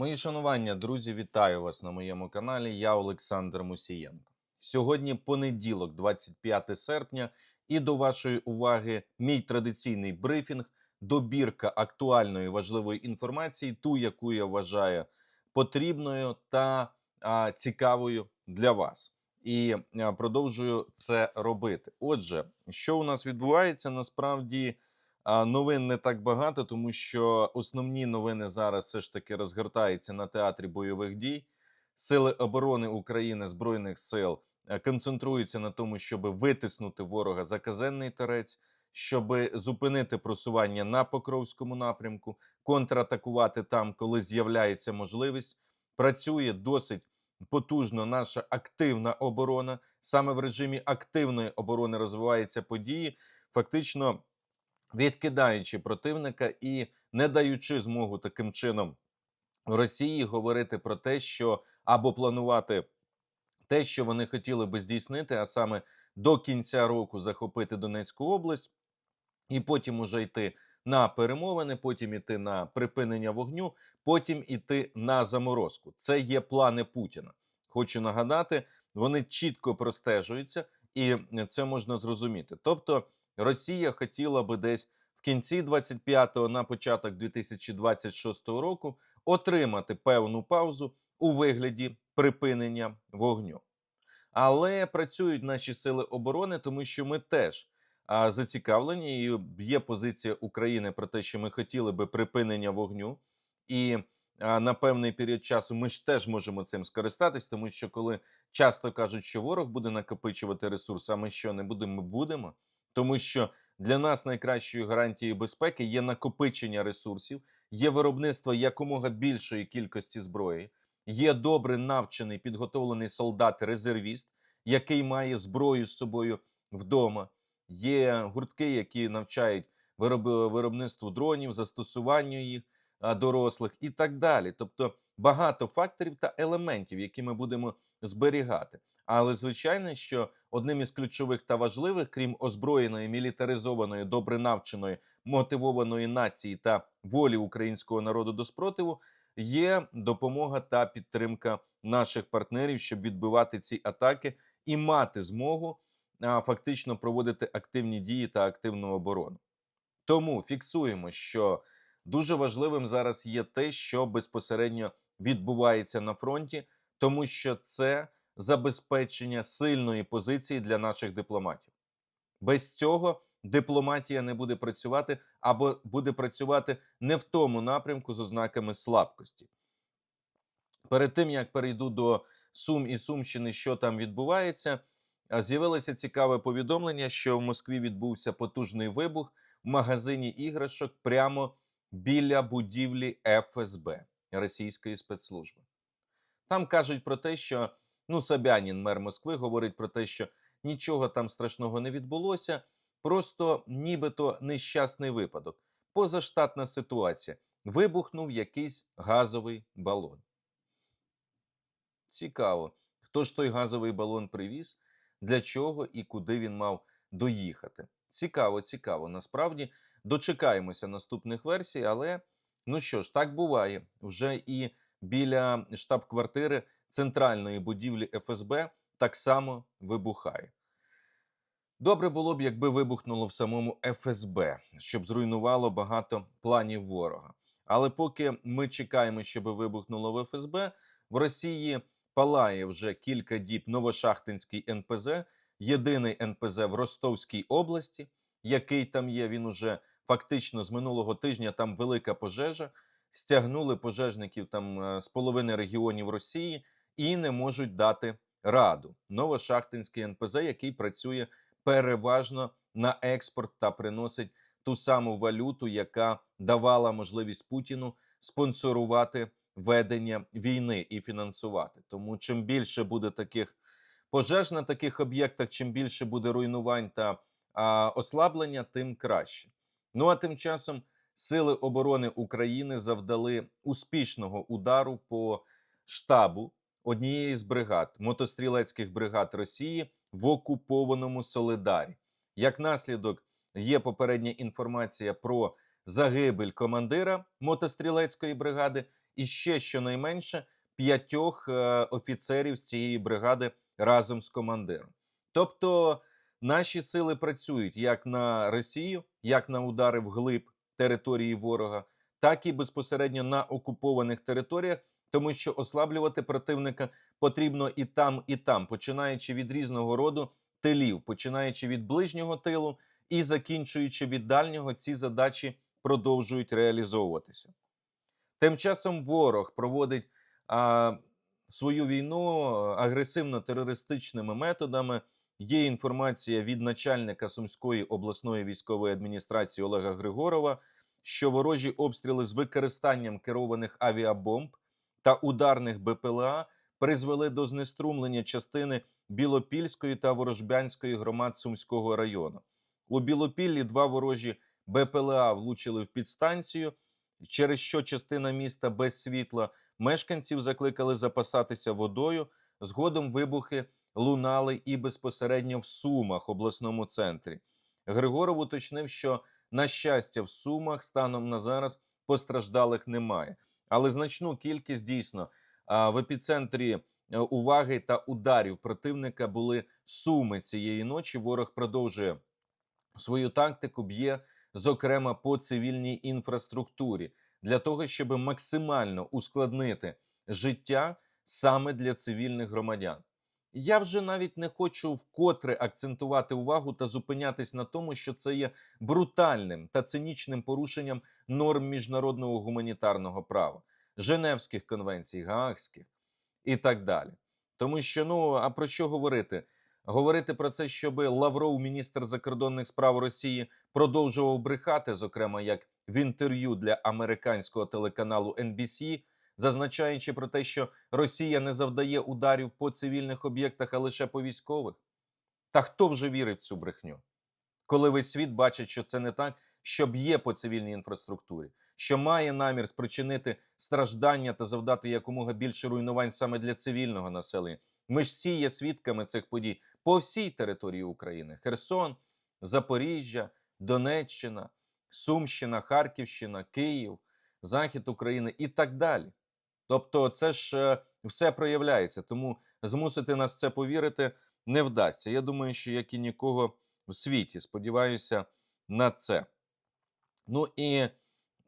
Мої шанування, друзі, вітаю вас на моєму каналі. Я Олександр Мусієнко. Сьогодні понеділок, 25 серпня, і до вашої уваги мій традиційний брифінг, добірка актуальної важливої інформації, ту, яку я вважаю потрібною та а, цікавою для вас. І продовжую це робити. Отже, що у нас відбувається, насправді. Новин не так багато, тому що основні новини зараз все ж таки розгортаються на театрі бойових дій. Сили оборони України збройних сил е, концентруються на тому, щоб витиснути ворога за казенний терець, щоб зупинити просування на Покровському напрямку, контратакувати там, коли з'являється можливість. Працює досить потужно наша активна оборона. Саме в режимі активної оборони розвиваються події. Фактично відкидаючи противника і не даючи змогу таким чином Росії говорити про те, що або планувати те, що вони хотіли би здійснити, а саме до кінця року захопити Донецьку область, і потім уже йти на перемовини, потім іти на припинення вогню, потім іти на заморозку. Це є плани Путіна. Хочу нагадати, вони чітко простежуються, і це можна зрозуміти. Тобто. Росія хотіла би десь в кінці 25-го, на початок 2026 року отримати певну паузу у вигляді припинення вогню. Але працюють наші сили оборони, тому що ми теж а, зацікавлені. і Є позиція України про те, що ми хотіли би припинення вогню, і а, на певний період часу ми ж теж можемо цим скористатись, тому що коли часто кажуть, що ворог буде накопичувати ресурси, а ми що не будемо, ми будемо тому що для нас найкращою гарантією безпеки є накопичення ресурсів, є виробництво якомога більшої кількості зброї, є добре навчений підготовлений солдат-резервіст, який має зброю з собою вдома. Є гуртки, які навчають виробництву дронів, застосуванню їх дорослих і так далі. Тобто багато факторів та елементів, які ми будемо зберігати. Але звичайно, що одним із ключових та важливих, крім озброєної, мілітаризованої, добре навченої, мотивованої нації та волі українського народу до спротиву, є допомога та підтримка наших партнерів, щоб відбивати ці атаки і мати змогу фактично проводити активні дії та активну оборону. Тому фіксуємо, що дуже важливим зараз є те, що безпосередньо відбувається на фронті, тому що це забезпечення сильної позиції для наших дипломатів. Без цього дипломатія не буде працювати або буде працювати не в тому напрямку з ознаками слабкості. Перед тим як перейду до Сум і Сумщини, що там відбувається, з'явилося цікаве повідомлення, що в Москві відбувся потужний вибух в магазині іграшок прямо біля будівлі ФСБ Російської спецслужби. Там кажуть про те, що Ну, Собянін, мер Москви, говорить про те, що нічого там страшного не відбулося, просто нібито нещасний випадок. Позаштатна ситуація. Вибухнув якийсь газовий балон. Цікаво, хто ж той газовий балон привіз, для чого і куди він мав доїхати. Цікаво, цікаво. Насправді дочекаємося наступних версій, але ну що ж, так буває вже і біля штаб-квартири центральної будівлі ФСБ так само вибухає. Добре було б, якби вибухнуло в самому ФСБ, щоб зруйнувало багато планів ворога. Але поки ми чекаємо, щоб вибухнуло в ФСБ, в Росії палає вже кілька діб Новошахтинський НПЗ, єдиний НПЗ в Ростовській області, який там є. Він уже фактично з минулого тижня там велика пожежа. Стягнули пожежників там е, з половини регіонів Росії і не можуть дати раду. Новошахтинський НПЗ, який працює переважно на експорт та приносить ту саму валюту, яка давала можливість Путіну спонсорувати ведення війни і фінансувати. Тому чим більше буде таких пожеж на таких об'єктах, чим більше буде руйнувань та а, ослаблення, тим краще. Ну а тим часом сили оборони України завдали успішного удару по штабу однієї з бригад мотострілецьких бригад Росії в окупованому Солидарі. Як наслідок, є попередня інформація про загибель командира мотострілецької бригади, і ще щонайменше п'ятьох е, офіцерів з цієї бригади разом з командиром. Тобто наші сили працюють як на Росію, як на удари вглиб території ворога, так і безпосередньо на окупованих територіях, тому що ослаблювати противника потрібно і там, і там, починаючи від різного роду тилів, починаючи від ближнього тилу і закінчуючи від дальнього, ці задачі продовжують реалізовуватися. Тим часом ворог проводить а, свою війну агресивно-терористичними методами. Є інформація від начальника Сумської обласної військової адміністрації Олега Григорова, що ворожі обстріли з використанням керованих авіабомб та ударних БПЛА призвели до знеструмлення частини Білопільської та Ворожбянської громад Сумського району. У Білопіллі два ворожі БПЛА влучили в підстанцію, через що частина міста без світла. Мешканців закликали запасатися водою. Згодом вибухи лунали і безпосередньо в Сумах, обласному центрі. Григоров уточнив, що на щастя в Сумах станом на зараз постраждалих немає, але значну кількість дійсно в епіцентрі е, уваги та ударів противника були суми цієї ночі. Ворог продовжує свою тактику, б'є зокрема по цивільній інфраструктурі для того, щоб максимально ускладнити життя саме для цивільних громадян. Я вже навіть не хочу вкотре акцентувати увагу та зупинятись на тому, що це є брутальним та цинічним порушенням норм міжнародного гуманітарного права, Женевських конвенцій, Гаагських і так далі. Тому що ну а про що говорити? Говорити про це, щоб Лавров, міністр закордонних справ Росії, продовжував брехати, зокрема як в інтерв'ю для американського телеканалу NBC, зазначаючи про те, що Росія не завдає ударів по цивільних об'єктах, а лише по військових. Та хто вже вірить в цю брехню? Коли весь світ бачить, що це не так, що б'є по цивільній інфраструктурі, що має намір спричинити страждання та завдати якомога більше руйнувань саме для цивільного населення. Ми ж всі є свідками цих подій по всій території України: Херсон, Запоріжжя, Донеччина, Сумщина, Харківщина, Київ, Захід України і так далі. Тобто, це ж е, все проявляється, тому змусити нас це повірити не вдасться. Я думаю, що як і нікого в світі, сподіваюся на це. Ну і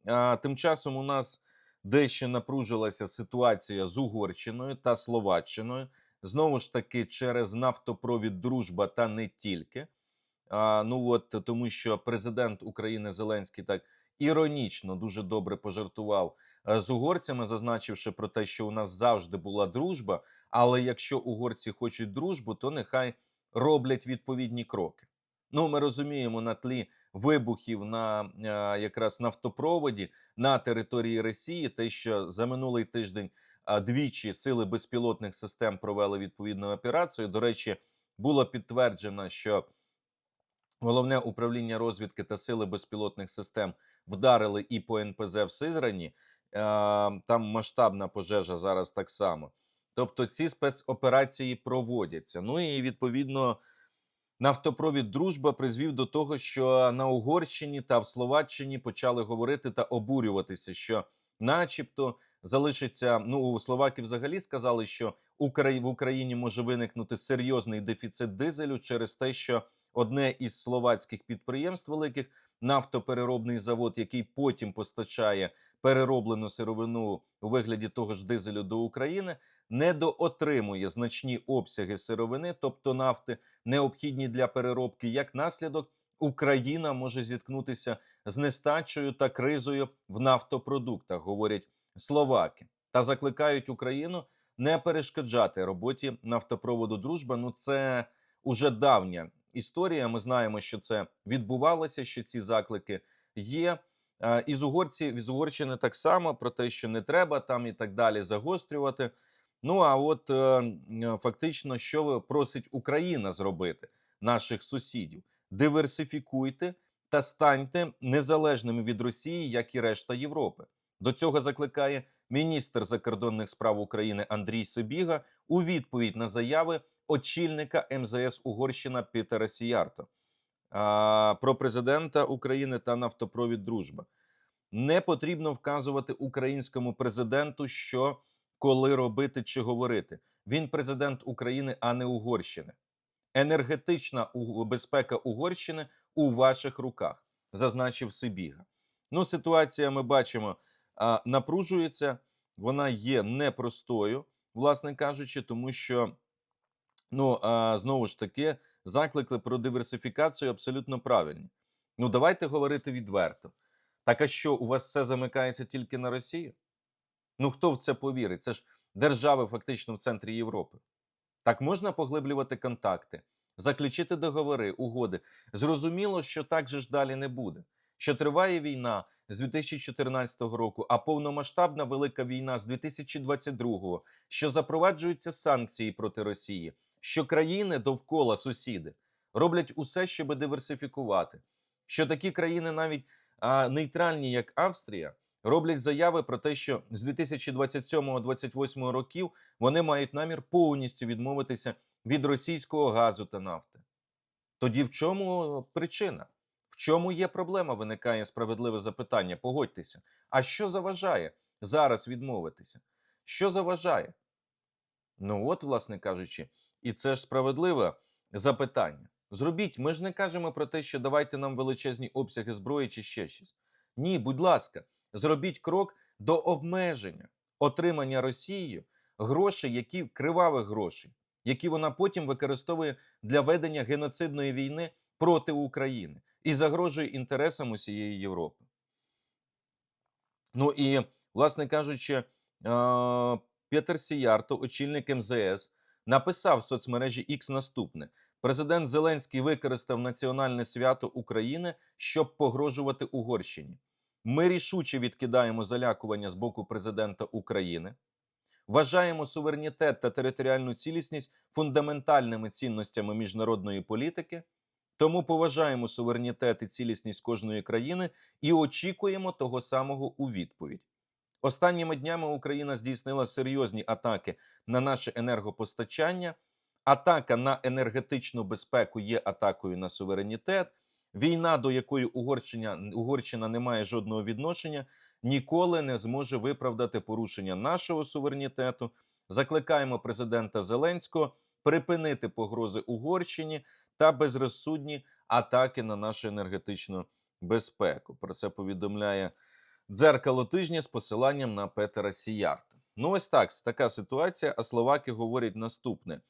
а, тим часом у нас дещо напружилася ситуація з Угорщиною та Словаччиною. Знову ж таки, через нафтопровід Дружба та не тільки. А, ну от тому, що президент України Зеленський так іронічно дуже добре пожартував е, з угорцями, зазначивши про те, що у нас завжди була дружба. Але якщо угорці хочуть дружбу, то нехай роблять відповідні кроки. Ну, ми розуміємо на тлі вибухів на е, якраз нафтопроводі на території Росії, те, що за минулий тиждень а, двічі сили безпілотних систем провели відповідну операцію. До речі, було підтверджено, що головне управління розвідки та сили безпілотних систем вдарили і по НПЗ в Сизрані. Е, Там масштабна пожежа зараз так само. Тобто ці спецоперації проводяться. Ну і відповідно. Нафтопровід Дружба призвів до того, що на Угорщині та в Словаччині почали говорити та обурюватися, що, начебто, залишиться. Ну у Словаків взагалі сказали, що в Україні може виникнути серйозний дефіцит дизелю через те, що одне із словацьких підприємств великих нафтопереробний завод, який потім постачає перероблену сировину у вигляді того ж дизелю до України, недоотримує значні обсяги сировини, тобто нафти, необхідні для переробки. Як наслідок, Україна може зіткнутися з нестачею та кризою в нафтопродуктах, говорять словаки, та закликають Україну не перешкоджати роботі нафтопроводу Дружба. Ну це уже давня історія. Ми знаємо, що це відбувалося, що ці заклики є. Із угорці з Угорщини так само про те, що не треба там і так далі загострювати. Ну а от е, фактично, що просить Україна зробити наших сусідів: диверсифікуйте та станьте незалежними від Росії, як і решта Європи. До цього закликає міністр закордонних справ України Андрій Сибіга у відповідь на заяви очільника МЗС Угорщина Пітера Сіярто а, про президента України та нафтопровід Дружба. не потрібно вказувати українському президенту, що коли робити чи говорити. Він президент України, а не Угорщини. Енергетична безпека Угорщини у ваших руках, зазначив Сибіга. Ну, ситуація ми бачимо напружується, вона є непростою, власне кажучи, тому що ну а, знову ж таки заклики про диверсифікацію абсолютно правильні. Ну, давайте говорити відверто. Так а що, у вас все замикається тільки на Росію? Ну хто в це повірить? Це ж держави фактично в центрі Європи. Так можна поглиблювати контакти, заключити договори, угоди. Зрозуміло, що так же ж далі не буде. Що триває війна з 2014 року, а повномасштабна велика війна з 2022, що запроваджуються санкції проти Росії, що країни довкола сусіди роблять усе, щоб диверсифікувати. Що такі країни, навіть а, нейтральні, як Австрія, роблять заяви про те, що з 2027-2028 років вони мають намір повністю відмовитися від російського газу та нафти. Тоді в чому причина? В чому є проблема? Виникає справедливе запитання. Погодьтеся. А що заважає зараз відмовитися? Що заважає? Ну, от, власне кажучи, і це ж справедливе запитання. Зробіть, ми ж не кажемо про те, що давайте нам величезні обсяги зброї чи ще щось. Ні, будь ласка, зробіть крок до обмеження отримання Росією грошей, які кривавих грошей, які вона потім використовує для ведення геноцидної війни проти України і загрожує інтересам усієї Європи. Ну і, власне кажучи, Петер Сіярто, очільник МЗС, написав в соцмережі X наступне: Президент Зеленський використав національне свято України, щоб погрожувати Угорщині. Ми рішуче відкидаємо залякування з боку президента України. Вважаємо суверенітет та територіальну цілісність фундаментальними цінностями міжнародної політики. Тому поважаємо суверенітет і цілісність кожної країни і очікуємо того самого у відповідь. Останніми днями Україна здійснила серйозні атаки на наше енергопостачання. Атака на енергетичну безпеку є атакою на суверенітет. Війна, до якої Угорщина, Угорщина не має жодного відношення, ніколи не зможе виправдати порушення нашого суверенітету. Закликаємо президента Зеленського припинити погрози Угорщині та безрозсудні атаки на нашу енергетичну безпеку. Про це повідомляє дзеркало тижня з посиланням на Петера Сіярта. Ну, ось так, така ситуація. А словаки говорять наступне.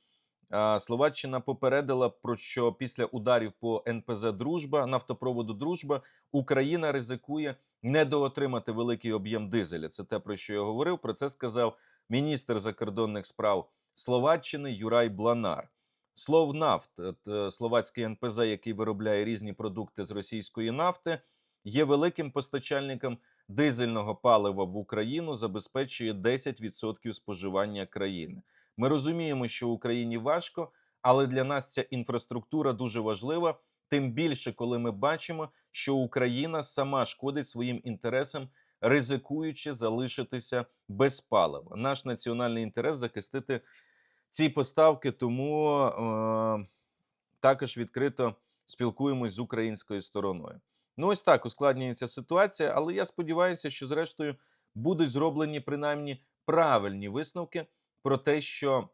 Словаччина попередила про що після ударів по НПЗ Дружба нафтопроводу Дружба Україна ризикує недоотримати великий об'єм дизеля. Це те про що я говорив. Про це сказав міністр закордонних справ Словаччини Юрай Бланар. Словнафт, от, е, словацький НПЗ, який виробляє різні продукти з російської нафти, є великим постачальником дизельного палива в Україну, забезпечує 10% споживання країни. Ми розуміємо, що Україні важко, але для нас ця інфраструктура дуже важлива. Тим більше, коли ми бачимо, що Україна сама шкодить своїм інтересам, ризикуючи залишитися без палива. Наш національний інтерес захистити ці поставки, тому е, також відкрито спілкуємось з українською стороною. Ну, ось так ускладнюється ситуація, але я сподіваюся, що зрештою будуть зроблені принаймні правильні висновки про те, що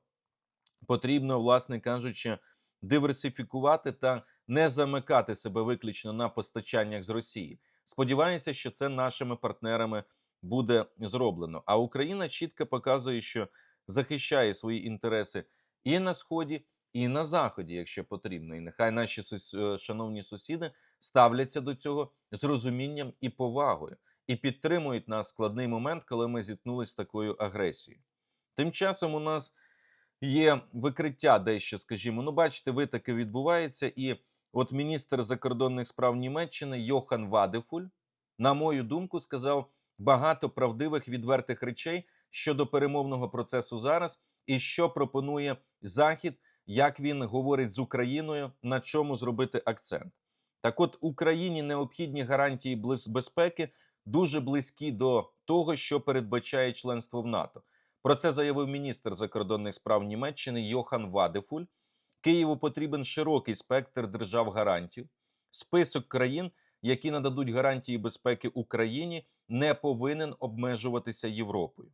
потрібно, власне кажучи, диверсифікувати та не замикати себе виключно на постачаннях з Росії. Сподіваюся, що це нашими партнерами буде зроблено. А Україна чітко показує, що захищає свої інтереси і на сході, і на заході, якщо потрібно. І нехай наші е, шановні сусіди ставляться до цього з розумінням і повагою, і підтримують нас в складний момент, коли ми зіткнулися з такою агресією. Тим часом у нас є викриття дещо, скажімо. Ну, бачите, витаки відбуваються, і от міністр закордонних справ Німеччини Йохан Вадефуль, на мою думку, сказав багато правдивих відвертих речей щодо перемовного процесу зараз, і що пропонує Захід, як він говорить з Україною, на чому зробити акцент. Так, от Україні необхідні гарантії безпеки дуже близькі до того, що передбачає членство в НАТО. Про це заявив міністр закордонних справ Німеччини Йохан Вадефуль. Києву потрібен широкий спектр держав гарантів, список країн, які нададуть гарантії безпеки Україні, не повинен обмежуватися Європою.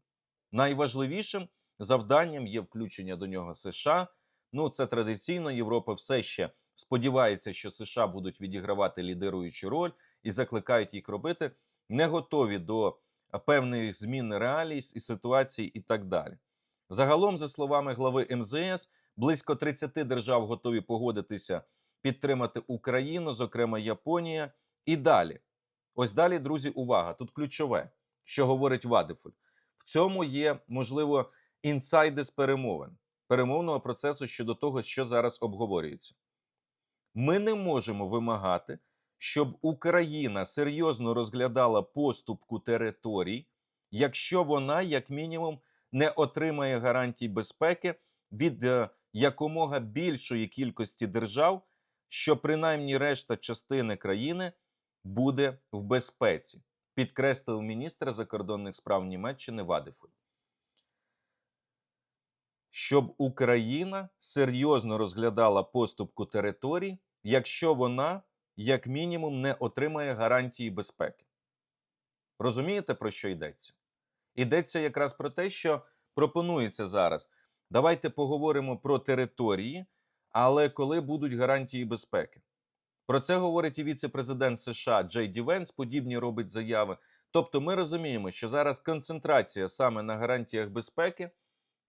Найважливішим завданням є включення до нього США. Ну, це традиційно. Європа все ще сподівається, що США будуть відігравати лідируючу роль і закликають їх робити, не готові до певних змін реалій і ситуацій, і так далі. Загалом, за словами глави МЗС, близько 30 держав готові погодитися підтримати Україну, зокрема Японія, і далі. Ось далі, друзі, увага! Тут ключове, що говорить Вадифуль. В цьому є, можливо, інсайди з перемовин, перемовного процесу щодо того, що зараз обговорюється. Ми не можемо вимагати, щоб Україна серйозно розглядала поступку територій, якщо вона, як мінімум, не отримає гарантій безпеки від е, якомога більшої кількості держав, що принаймні решта частини країни буде в безпеці, підкреслив міністр закордонних справ Німеччини Вадифуль. Щоб Україна серйозно розглядала поступку територій, якщо вона, як мінімум, не отримає гарантії безпеки. Розумієте, про що йдеться? Йдеться якраз про те, що пропонується зараз. Давайте поговоримо про території, але коли будуть гарантії безпеки. Про це говорить і віце-президент США Джей Ді Венс, подібні робить заяви. Тобто, ми розуміємо, що зараз концентрація саме на гарантіях безпеки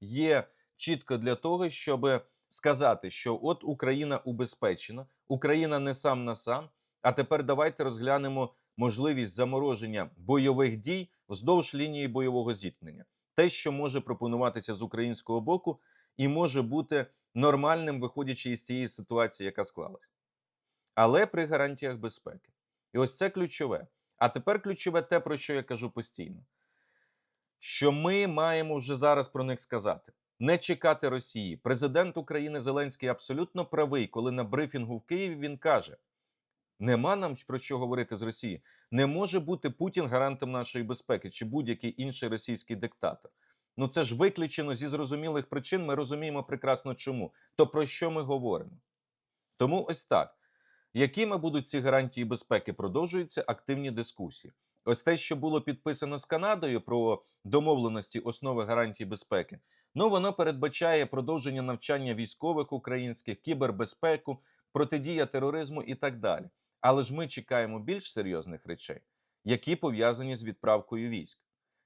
є чітко для того, щоб сказати, що от Україна убезпечена, Україна не сам на сам. А тепер давайте розглянемо можливість замороження бойових дій вздовж лінії бойового зіткнення. Те, що може пропонуватися з українського боку, і може бути нормальним, виходячи із цієї ситуації, яка склалась. Але при гарантіях безпеки. І ось це ключове. А тепер ключове те, про що я кажу постійно: що ми маємо вже зараз про них сказати. Не чекати Росії. Президент України Зеленський абсолютно правий, коли на брифінгу в Києві він каже: нема нам про що говорити з Росії. Не може бути Путін гарантом нашої безпеки чи будь-який інший російський диктатор. Ну це ж виключено зі зрозумілих причин. Ми розуміємо прекрасно чому. То про що ми говоримо? Тому ось так. Якими будуть ці гарантії безпеки? Продовжуються активні дискусії. Ось те, що було підписано з Канадою про домовленості основи гарантій безпеки, ну воно передбачає продовження навчання військових українських, кібербезпеку, протидія тероризму і так далі. Але ж ми чекаємо більш серйозних речей, які пов'язані з відправкою військ.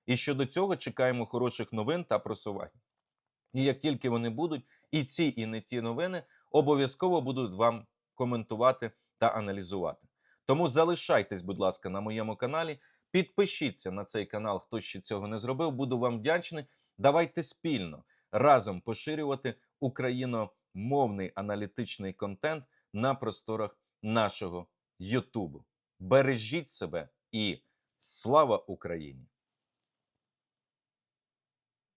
І щодо цього чекаємо хороших новин та просувань. І як тільки вони будуть, і ці, і не ті новини обов'язково будуть вам коментувати та аналізувати. Тому залишайтесь, будь ласка, на моєму каналі. Підпишіться на цей канал, хто ще цього не зробив. Буду вам вдячний. Давайте спільно разом поширювати україномовний аналітичний контент на просторах нашого Ютубу. Бережіть себе і слава Україні!